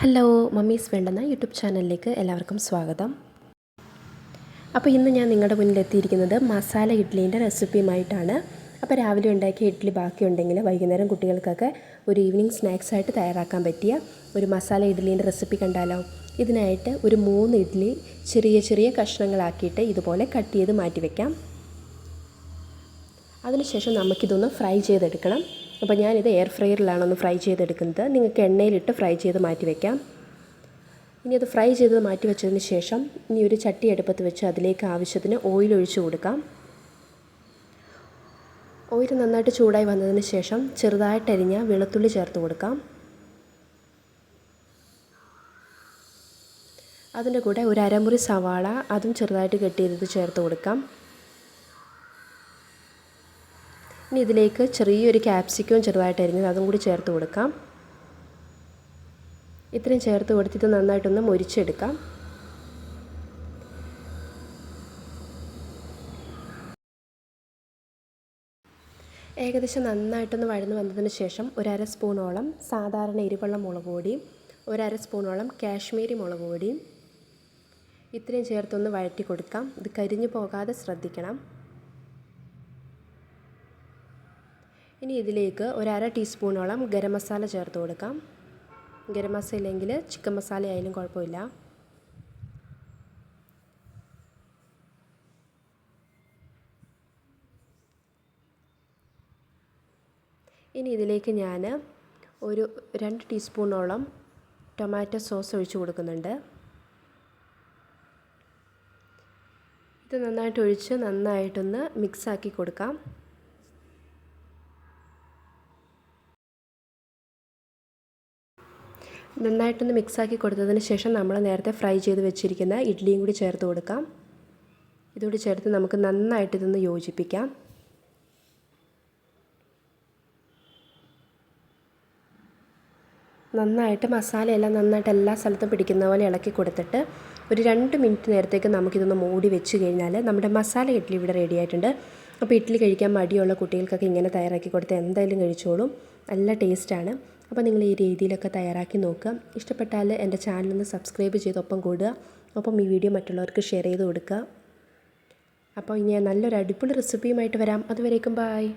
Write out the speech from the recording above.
Hello mummies വേണ്ടെന്ന YouTube ചാനലിലേക്ക് എല്ലാവർക്കും സ്വാഗതം. അപ്പോൾ ഇന്ന് ഞാൻ നിങ്ങളുടെ മുന്നിൽ എത്തിയിരിക്കുന്നത് മസാല ഇഡ്ഡലീന്റെ റെസിപ്പിയുമായിട്ടാണ്. അപ്പോൾ രാവിലെ ഉണ്ടാക്കിയ ഇഡ്ഡലി ബാക്കിയുണ്ടെങ്കിൽ വൈകുന്നേരം കുട്ടികൾക്കൊക്കെ ഒരു ഈവനിങ് സ്നാക്സ് ആയിട്ട് തയ്യാറാക്കാൻ പറ്റിയ ഒരു മസാല ഇഡ്ഡലീന്റെ റെസിപ്പി കണ്ടാലോ? ഇതിനായിട്ട് ഒരു മൂന്ന് ഇഡ്ഡലി ചെറിയ ചെറിയ കഷ്ണങ്ങളാക്കിയിട്ട് ഇതുപോലെ കട്ട് ചെയ്ത് മാറ്റി വയ്ക്കാം അതിനുശേഷം നമുക്കിതൊന്ന് ഫ്രൈ ചെയ്തെടുക്കണം. അപ്പോൾ ഞാനിത് എയർ ഫ്രയറിലാണ് ഒന്ന് ഫ്രൈ ചെയ്തെടുക്കുന്നത്. നിങ്ങൾക്ക് എണ്ണയിലിട്ട് ഫ്രൈ ചെയ്ത് മാറ്റി വയ്ക്കാം ഇനി അത് ഫ്രൈ ചെയ്ത് മാറ്റി വെച്ചതിന് ശേഷം ഇനി ഒരു ചട്ടി അടുപ്പത്ത് വെച്ച് അതിലേക്ക് ആവശ്യത്തിന് ഓയിൽ ഒഴിച്ചു കൊടുക്കാം. ഓയിൽ നന്നായിട്ട് ചൂടായി വന്നതിന് ശേഷം ചെറുതായിട്ടരിഞ്ഞ വെളുത്തുള്ളി ചേർത്ത് കൊടുക്കാം. അതിന്റെ കൂടെ ഒരു അരമുറി സവാള അതും ചെറുതായിട്ട് കട്ട് ചെയ്തത് ചേർത്ത് കൊടുക്കാം. ഇനി ഇതിലേക്ക് ചെറിയൊരു ക്യാപ്സിക്കവും ചെറുതായിട്ട് അരിഞ്ഞത് അതും കൂടി ചേർത്ത് കൊടുക്കാം. ഇത്രയും ചേർത്ത് കൊടുത്തിട്ട് നന്നായിട്ടൊന്ന് മുരിച്ചെടുക്കാം. ഏകദേശം നന്നായിട്ടൊന്ന് വഴന്ന് വന്നതിന് ശേഷം ഒരര സ്പൂണോളം സാധാരണ എരിവെള്ള മുളക് പൊടിയും ഒരര സ്പൂണോളം കാശ്മീരി മുളക് പൊടിയും ഇത്രയും ചേർത്തൊന്ന് വഴറ്റി കൊടുക്കാം. ഇത് കരിഞ്ഞു പോകാതെ ശ്രദ്ധിക്കണം. ഇനി ഇതിലേക്ക് ഒരു അര ടീസ്പൂണോളം ഗരം മസാല ചേർത്ത് കൊടുക്കാം. ഗരം മസാല ഇല്ലെങ്കിൽ ചിക്കൻ മസാല ആയാലും കുഴപ്പമില്ല. ഇനി ഇതിലേക്ക് ഞാൻ ഒരു രണ്ട് ടീസ്പൂണോളം ടൊമാറ്റോ സോസ് ഒഴിച്ച് കൊടുക്കുന്നുണ്ട്. ഇത് നന്നായിട്ട് ഒഴിച്ച് നന്നായിട്ടൊന്ന് മിക്സാക്കി കൊടുക്കാം. നന്നായിട്ടൊന്ന് മിക്സാക്കി കൊടുത്തതിന് ശേഷം നമ്മൾ നേരത്തെ ഫ്രൈ ചെയ്ത് വെച്ചിരിക്കുന്ന ഇഡ്ഡലിയും കൂടി ചേർത്ത് കൊടുക്കാം. ഇതുകൂടി ചേർത്ത് നമുക്ക് നന്നായിട്ട് ഇതൊന്ന് യോജിപ്പിക്കാം. നന്നായിട്ട് മസാലയെല്ലാം നന്നായിട്ട് എല്ലാ സ്ഥലത്തും പിടിക്കുന്ന പോലെ ഇളക്കി കൊടുത്തിട്ട് ഒരു രണ്ട് മിനിറ്റ് നേരത്തേക്ക് നമുക്കിതൊന്ന് മൂടി വെച്ച് കഴിഞ്ഞാൽ നമ്മുടെ മസാല ഇഡ്ഡലി ഇവിടെ റെഡി ആയിട്ടുണ്ട്. അപ്പോൾ ഇഡ്ഡലി കഴിക്കാൻ മടിയുള്ള കുട്ടികൾക്കൊക്കെ ഇങ്ങനെ തയ്യാറാക്കി കൊടുത്ത് എന്തായാലും കഴിച്ചോളും. നല്ല ടേസ്റ്റാണ് അപ്പോൾ നിങ്ങൾ ഈ രീതിയിലൊക്കെ തയ്യാറാക്കി നോക്കുക. ഇഷ്ടപ്പെട്ടാൽ എന്റെ ചാനലൊന്ന് സബ്സ്ക്രൈബ് ചെയ്ത് ഒപ്പം കൂടുക. ഒപ്പം ഈ വീഡിയോ മറ്റുള്ളവർക്ക് ഷെയർ ചെയ്ത് കൊടുക്കുക. അപ്പോൾ ഇനി നല്ലൊരു അടിപൊളി റെസിപ്പിയുമായിട്ട് വരാം. അതുവരേക്കും ബായ്